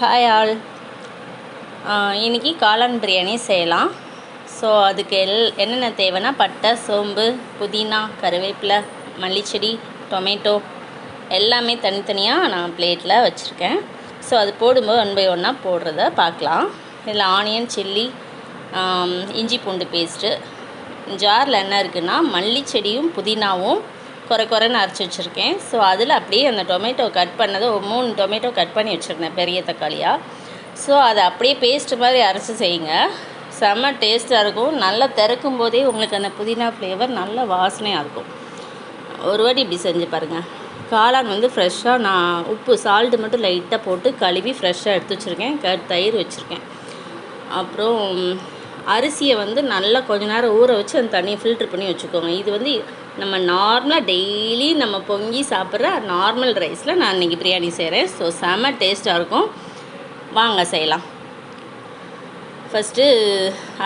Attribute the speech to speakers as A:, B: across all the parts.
A: Hi all இன்றைக்கி காளான் பிரியாணி செய்யலாம். ஸோ அதுக்கு எல் என்னென்ன தேவைன்னா பட்டை சோம்பு புதினா கருவேப்பிலை மல்லிச்செடி டொமேட்டோ எல்லாமே தனித்தனியாக நான் பிளேட்டில் வச்சுருக்கேன். ஸோ அது போடும்போது ஒன் பை ஒன்னாக போடுறத பார்க்கலாம். இதில் ஆனியன் சில்லி இஞ்சி பூண்டு பேஸ்ட்டு. ஜாரில் என்ன இருக்குன்னா மல்லிச்செடியும் புதினாவும் குறை குறைன்னு அரைச்சி வச்சுருக்கேன். ஸோ அதில் அப்படியே அந்த டொமேட்டோ கட் பண்ணதை ஒரு மூணு டொமேட்டோ கட் பண்ணி வச்சுருந்தேன் பெரிய தக்காளியாக ஸோ அதை அப்படியே பேஸ்ட் மாதிரி அரைச்சி செய்யுங்க. செம்ம டேஸ்ட்டாக இருக்கும். நல்லா திறக்கும் போதே உங்களுக்கு அந்த புதினா ஃப்ளேவர் நல்ல வாசனையாக இருக்கும். ஒரு வாட்டி இப்படி செஞ்சு பாருங்கள் காளான் வந்து ஃப்ரெஷ்ஷாக நான் உப்பு சால்ட்டு மட்டும் லைட்டாக போட்டு கழுவி ஃப்ரெஷ்ஷாக எடுத்து வச்சுருக்கேன். க தயிர் வச்சுருக்கேன். அப்புறம் அரிசியை வந்து நல்லா கொஞ்ச நேரம் ஊற வச்சு அந்த தண்ணியை ஃபில்ட்ரு பண்ணி வச்சுக்கோங்க. இது வந்து நம்ம நார்மலாக டெய்லி நம்ம பொங்கி சாப்பிட்ற நார்மல் ரைஸில் நான் இன்றைக்கி பிரியாணி செய்கிறேன் ஸோ செம்ம டேஸ்ட்டாக இருக்கும். வாங்க செய்யலாம். ஃபஸ்ட்டு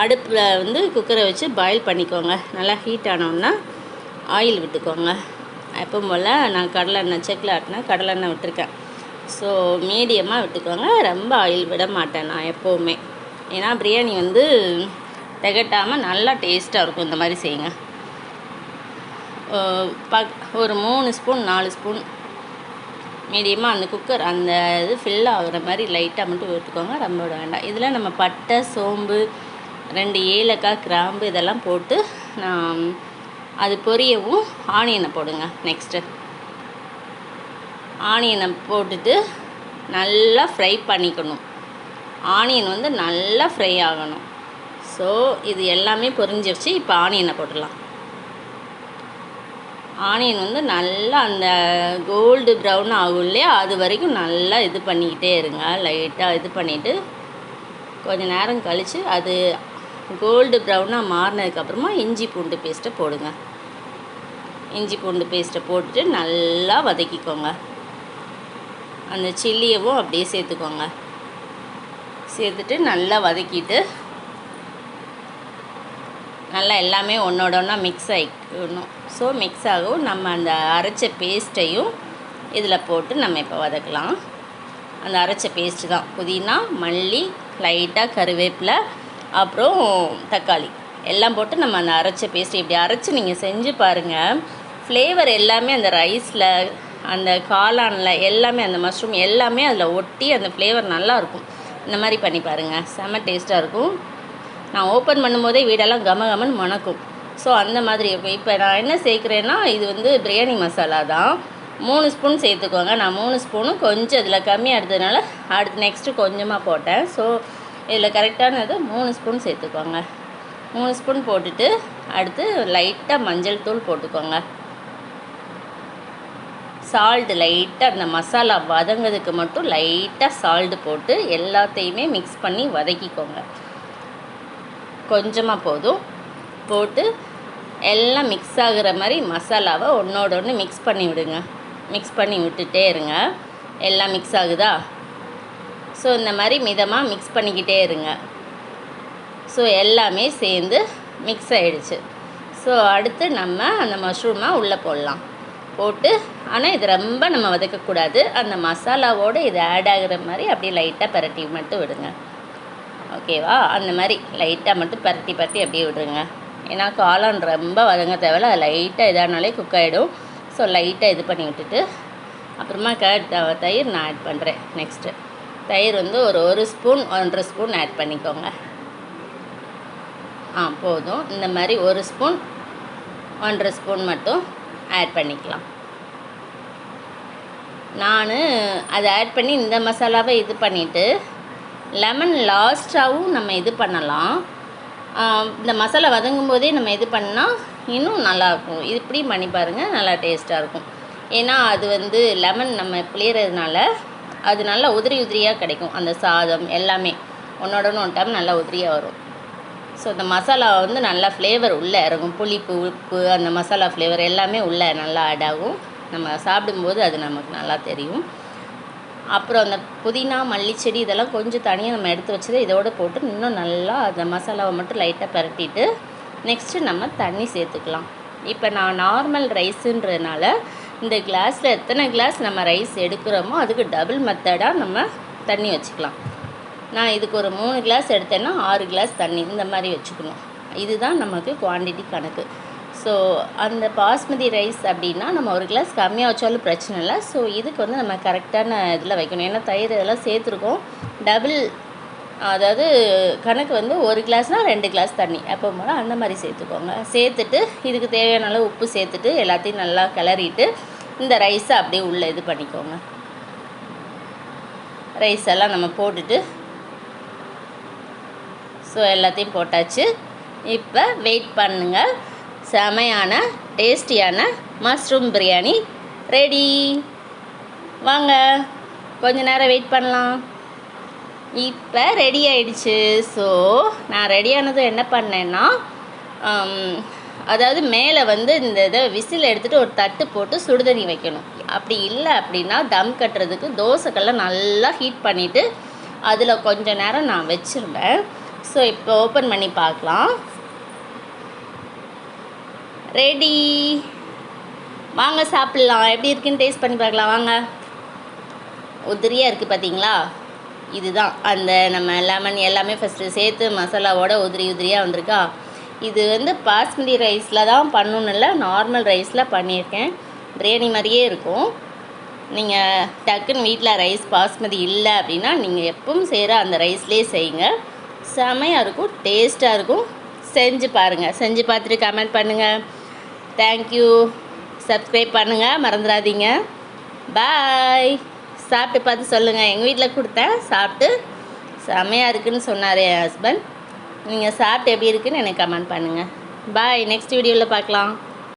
A: அடுப்பில் வந்து குக்கரை வச்சு பாயில் பண்ணிக்கோங்க. நல்லா ஹீட் ஆனோன்னா ஆயில் விட்டுக்கோங்க. எப்பவும் போல் நான் கடலெண்ணெய் செக்கில் ஆட்டினா கடலெண்ணெய் விட்டுருக்கேன். ஸோ மீடியமாக விட்டுக்கோங்க. ரொம்ப ஆயில் விட மாட்டேன் நான் எப்போவுமே. ஏன்னா பிரியாணி வந்து திகட்டாமல் நல்லா டேஸ்ட்டாக இருக்கும் இந்த மாதிரி செய்யுங்க. பக் ஒரு மூணு ஸ்பூன் நாலு ஸ்பூன் மீடியமாக அந்த குக்கர் அந்த இது ஃபில் ஆகிற மாதிரி லைட்டாக மட்டும் ஊற்றுக்கோங்க ரொம்ப விட வேண்டாம். இதில் நம்ம பட்டை சோம்பு ரெண்டு ஏலக்காய் கிராம்பு இதெல்லாம் போட்டு நான் அது பொரியவும் ஆனியனை போடுங்க நெக்ஸ்ட்டு ஆனியனை போட்டுட்டு நல்லா ஃப்ரை பண்ணிக்கணும். ஆனியன் வந்து நல்லா ஃப்ரை ஆகணும். ஸோ இது எல்லாமே பொரிஞ்சிருச்சு. இப்போ ஆனியனை போட்டுடலாம். ஆனியன் வந்து நல்லா அந்த கோல்டு ப்ரௌன் ஆகும் இல்லையா? அது வரைக்கும் நல்லா இது பண்ணிக்கிட்டே இருங்க. லைட்டாக இது பண்ணிவிட்டு கொஞ்சம் நேரம் கழித்து அது கோல்டு ப்ரௌனாக மாறினதுக்கப்புறமா இஞ்சி பூண்டு பேஸ்ட்டை போடுங்க. இஞ்சி பூண்டு பேஸ்ட்டை போட்டுட்டு நல்லா வதக்கிக்கோங்க. அந்த சில்லியவும் அப்படியே சேர்த்துக்கோங்க. சேர்த்துட்டு நல்லா வதக்கிட்டு நல்லா எல்லாமே ஒன்றோட ஒன்றா மிக்ஸ் ஆகிக்கணும் ஸோ மிக்ஸ் ஆகும் நம்ம அந்த அரைச்ச பேஸ்ட்டையும் இதில் போட்டு நம்ம இப்போ வதக்கலாம். அந்த அரைச்ச பேஸ்ட்டு தான். புதினா மல்லி லைட்டாக கருவேப்பிலை அப்புறம் தக்காளி. எல்லாம் போட்டு நம்ம அந்த அரைச்ச பேஸ்ட்டு இப்படி அரைச்சி நீங்கள் செஞ்சு பாருங்கள் ஃப்ளேவர் எல்லாமே அந்த ரைஸில் அந்த காளானில் எல்லாமே அந்த மஷ்ரூம் எல்லாமே அதில் ஒட்டி அந்த ஃப்ளேவர் நல்லாயிருக்கும் இந்த மாதிரி பண்ணி பாருங்கள் செம்ம டேஸ்ட்டாக இருக்கும். நான் ஓப்பன் பண்ணும்போதே வீடெல்லாம் கம கமன்னு மணக்கும். ஸோ அந்த மாதிரி இருக்கும் இப்போ நான் என்ன சேர்க்குறேன்னா இது வந்து பிரியாணி மசாலா தான். மூணு ஸ்பூன் சேர்த்துக்கோங்க. நான் மூணு ஸ்பூனும் கொஞ்சம் இதில் கம்மியாக எடுத்ததுனால அடுத்து நெக்ஸ்ட்டு கொஞ்சமாக போட்டேன். ஸோ இதில் கரெக்டானது மூணு ஸ்பூன் சேர்த்துக்கோங்க. மூணு ஸ்பூன் போட்டுட்டு அடுத்து லைட்டாக மஞ்சள் தூள் போட்டுக்கோங்க. சால்ட்டு லைட்டாக அந்த மசாலா வதங்கிறதுக்கு மட்டும் லைட்டாக சால்ட்டு போட்டு எல்லாத்தையுமே மிக்ஸ் பண்ணி வதக்கிக்கோங்க. கொஞ்சமாக போதும். போட்டு எல்லாம் மிக்ஸ் ஆகுற மாதிரி மசாலாவை ஒன்றோட ஒன்று மிக்ஸ் பண்ணி விடுங்க. மிக்ஸ் பண்ணி விட்டுட்டே இருங்க. எல்லாம் மிக்ஸ் ஆகுதா? ஸோ இந்த மாதிரி மிதமாக மிக்ஸ் பண்ணிக்கிட்டே இருங்க. ஸோ எல்லாமே சேர்ந்து மிக்ஸ் ஆகிடுச்சு ஸோ அடுத்து நம்ம அந்த மஷ்ரூமாக உள்ளே போடலாம். போட்டு ஆனால் இது ரொம்ப நம்ம வதக்கக்கூடாது. அந்த மசாலாவோடு இது ஆட் ஆகிற மாதிரி அப்படியே லைட்டாக பரட்டி மட்டும் விடுங்க. ஓகேவா அந்த மாதிரி லைட்டாக மட்டும் பரட்டி பரட்டி அப்படியே விடுங்க. ஏன்னா காளான் ரொம்ப வதங்க தேவையில்ல. அது லைட்டாக இதானாலே குக் ஆகிடும் ஸோ லைட்டாக இது பண்ணி விட்டுட்டு அப்புறமா கேட் தயிர் நான் ஆட் பண்ணுறேன் நெக்ஸ்ட்டு தயிர் வந்து ஒரு ஒரு ஸ்பூன் ஒன்றரை ஸ்பூன் ஆட் பண்ணிக்கோங்க. ஆ போதும். இந்த மாதிரி ஒரு ஸ்பூன் ஒன்றரை ஸ்பூன் மட்டும் ஆட் பண்ணிக்கலாம். நான் அதை ஆட் பண்ணி இந்த மசாலாவை இது பண்ணிவிட்டு லெமன் லாஸ்ட்டாகவும் நம்ம இது பண்ணலாம். இந்த மசாலா வதங்கும் போதே நம்ம இது பண்ணால் இன்னும் நல்லாயிருக்கும் இது இப்படி பண்ணி பாருங்கள் நல்லா டேஸ்ட்டாக இருக்கும். ஏன்னா அது வந்து லெமன் நம்ம புளியறதுனால அது நல்லா உதிரி உதிரியாக கிடைக்கும். அந்த சாதம் எல்லாமே ஒன்றோட ஒன்று டைம் நல்லா உதிரியாக வரும். ஸோ இந்த மசாலா வந்து நல்லா ஃப்ளேவர் உள்ளே இறங்கும் புளிப்பு உப்பு அந்த மசாலா ஃப்ளேவர் எல்லாமே உள்ளே நல்லா ஆட் ஆகும். நம்ம சாப்பிடும்போது அது நமக்கு நல்லா தெரியும். அப்புறம் அந்த புதினா மல்லிச்செடி இதெல்லாம் கொஞ்சம் தனியாக நம்ம எடுத்து வச்சது இதோடு போட்டு இன்னும் நல்லா அந்த மசாலாவை மட்டும் லைட்டாக பரட்டிட்டு நெக்ஸ்ட்டு நம்ம தண்ணி சேர்த்துக்கலாம். இப்போ நான் நார்மல் ரைஸுன்றதுனால இந்த கிளாஸில் எத்தனை கிளாஸ் நம்ம ரைஸ் எடுக்கிறோமோ அதுக்கு டபுள் மெத்தடாக நம்ம தண்ணி வச்சுக்கலாம். நான் இதுக்கு ஒரு மூணு கிளாஸ் எடுத்தேன்னா ஆறு கிளாஸ் தண்ணி இந்த மாதிரி வச்சுக்கணும். இதுதான் நமக்கு குவான்டிட்டி கணக்கு. ஸோ அந்த பாஸ்மதி ரைஸ் அப்படின்னா நம்ம ஒரு கிளாஸ் கம்மியாக வச்சாலும் பிரச்சனை இல்லை. ஸோ இதுக்கு வந்து நம்ம கரெக்டான இதில் வைக்கணும். ஏன்னா தயிர் இதெல்லாம் சேர்த்துருக்கோம். டபுள் அதாவது கணக்கு வந்து ஒரு கிளாஸ்னால் ரெண்டு கிளாஸ் தண்ணி. எப்போ போல் அந்த மாதிரி சேர்த்துக்கோங்க. சேர்த்துட்டு இதுக்கு தேவையான அளவு உப்பு சேர்த்துட்டு எல்லாத்தையும் நல்லா கிளறிட்டு இந்த ரைஸை அப்படியே உள்ளே இது பண்ணிக்கோங்க. ரைஸ் எல்லாம் நம்ம போட்டுட்டு ஸோ எல்லாத்தையும் போட்டாச்சு. இப்போ வெயிட் பண்ணுங்கள் செமையான டேஸ்டியான மஷ்ரூம் பிரியாணி ரெடி வாங்க. கொஞ்ச நேரம் வெயிட் பண்ணலாம். இப்போ ரெடி ஆயிடுச்சு. ஸோ நான் ரெடி ஆனதும் என்ன பண்ணேன்னா um, அதாவது மேலே வந்து இந்த இதை விசில் எடுத்துகிட்டு ஒரு தட்டு போட்டு சுடுதண்ணி வைக்கணும். அப்படி இல்லை அப்படின்னா தம் கட்டுறதுக்கு தோசைக்கெல்லாம் நல்லா ஹீட் பண்ணிவிட்டு அதில் கொஞ்சம் நேரம் நான் வச்சுருவேன். ஸோ இப்போ ஓப்பன் பண்ணி பார்க்கலாம். ரெடி வாங்க சாப்பிட்லாம். எப்படி இருக்குன்னு டேஸ்ட் பண்ணி பார்க்கலாம். வாங்க. உதிரியாக இருக்குது பார்த்தீங்களா இதுதான். அந்த நம்ம லெமன் எல்லாமே ஃபஸ்ட்டு சேர்த்து மசாலாவோட உதிரி உதிரியாக வந்திருக்கா? இது வந்து பாஸ்மதி ரைஸில் தான் பண்ணணும்ல இல்லை நார்மல் ரைஸில் பண்ணியிருக்கேன். பிரியாணி மாதிரியே இருக்கும். நீங்கள் டக்குன்னு வீட்டில் ரைஸ் பாஸ்மதி இல்லை அப்படின்னா நீங்கள் எப்பவும் செய்கிற அந்த ரைஸ்லேயே செய்யுங்க. செமையாக இருக்கும் டேஸ்ட்டாக இருக்கும். செஞ்சு பாருங்கள் செஞ்சு பார்த்துட்டு கமெண்ட் பண்ணுங்கள் தேங்க்யூ சப்ஸ்கிரைப் பண்ணுங்கள் மறந்துடாதீங்க. பாய் சாப்பிட்டு பார்த்து சொல்லுங்கள் எங்கள் வீட்டில் கொடுத்தேன். சாப்பிட்டு செமையாக இருக்குதுன்னு சொன்னார் என் ஹஸ்பண்ட் நீங்கள் சாப்பிட்டு எப்படி இருக்குன்னு எனக்கு கமெண்ட் பண்ணுங்கள் பாய் நெக்ஸ்ட் வீடியோவில் பார்க்கலாம்.